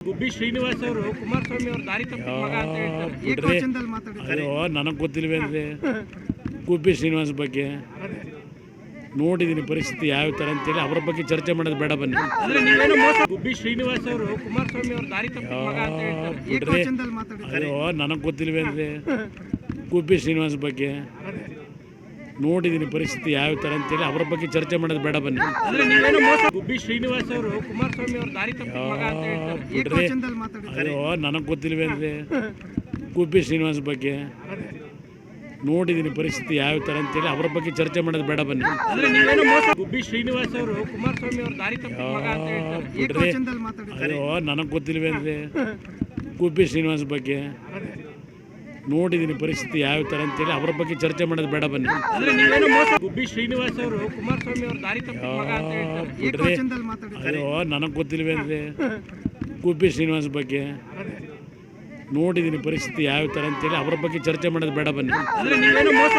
ಗುಬ್ಬಿ ಶ್ರೀನಿವಾಸ್ ಅವರು ಕುಮಾರಸ್ವಾಮಿ ಅವ್ರ ದಾರಿ ತಪ್ಪಿದ ಮಗ ಅಂತ ಹೇಳ್ತಾರೆ. ಏಕವಚನದಲ್ಲಿ ಮಾತಾಡಿದ್ದಾರೆ? ಅಯ್ಯೋ ನನಗೆ ಗೊತ್ತಿಲ್ವೇನ್ರಿ ಗುಬ್ಬಿ ಶ್ರೀನಿವಾಸ್ ಬಗ್ಗೆ ನೋಡಿದ್ದೀನಿ ಪರಿಸ್ಥಿತಿ ಯಾವ ಥರ ಅಂತೇಳಿ ಅವ್ರ ಬಗ್ಗೆ ಚರ್ಚೆ ಮಾಡೋದು ಬೇಡ ಬನ್ನಿ. ಅಂದ್ರೆ ನೀವೇನೋ ಮೋಸ ಗುಬ್ಬಿ ಶ್ರೀನಿವಾಸ್ ಅವರು ಕುಮಾರಸ್ವಾಮಿ ಅವ್ರ ದಾರಿ ತಪ್ಪಿದ ಮಗ ಅಂತ ಹೇಳ್ತಾರೆ. ಏಕವಚನದಲ್ಲಿ ಮಾತಾಡಿದ್ದಾರೆ? ಅಯ್ಯೋ ನನಗೆ ಗೊತ್ತಿಲ್ವೇನ್ರಿ ಗುಬ್ಬಿ ಶ್ರೀನಿವಾಸ್ ಬಗ್ಗೆ ನೋಡಿದ್ದೀನಿ ಪರಿಸ್ಥಿತಿ ಯಾವ ಥರ ಅಂತೇಳಿ ಅವ್ರ ಬಗ್ಗೆ ಚರ್ಚೆ ಮಾಡೋದು ಬೇಡ ಬನ್ನಿ. ಅಂದ್ರೆ ಅಯ್ಯೋ ನನಗೆ ಗೊತ್ತಿಲ್ವೇನ್ರಿ ಗುಬ್ಬಿ ಶ್ರೀನಿವಾಸ್ ಬಗ್ಗೆ. ನೋಡಿದ್ದೀನಿ ಪರಿಸ್ಥಿತಿ ಯಾವ ಥರ ಅಂತೇಳಿ ಅವ್ರ ಬಗ್ಗೆ ಚರ್ಚೆ ಮಾಡೋದು ಬೇಡ ಬನ್ನಿ. ಅಂದ್ರೆ ಬಿಡ್ರಿ. ಅಯ್ಯೋ ನನಗೆ ಗೊತ್ತಿಲ್ವೇನ್ರಿ ಗುಬ್ಬಿ ಶ್ರೀನಿವಾಸ್ ಬಗ್ಗೆ. ನೋಡಿದ್ದೀನಿ ಪರಿಸ್ಥಿತಿ ಯಾವ ಥರ ಅಂತೇಳಿ ಅವರ ಬಗ್ಗೆ ಚರ್ಚೆ ಮಾಡೋದು ಬೇಡ ಬನ್ನಿ. ಅಂದ್ರೆ ಗುಬ್ಬಿ ಶ್ರೀನಿವಾಸ್ ಅವರು ಕುಮಾರಸ್ವಾಮಿ ಅವ್ರ ದಾರಿ ಬಿಡ್ರಿ. ಅಯ್ಯೋ ನನಗೆ ಗೊತ್ತಿಲ್ವೇನ್ರಿ ಗುಬ್ಬಿ ಶ್ರೀನಿವಾಸ್ ಬಗ್ಗೆ. ನೋಡಿದ್ದೀನಿ ಪರಿಸ್ಥಿತಿ ಯಾವ ಥರ ಅಂತೇಳಿ ಅವರ ಬಗ್ಗೆ ಚರ್ಚೆ ಮಾಡೋದು ಬೇಡ ಬನ್ನಿ. ಅಂದ್ರೆ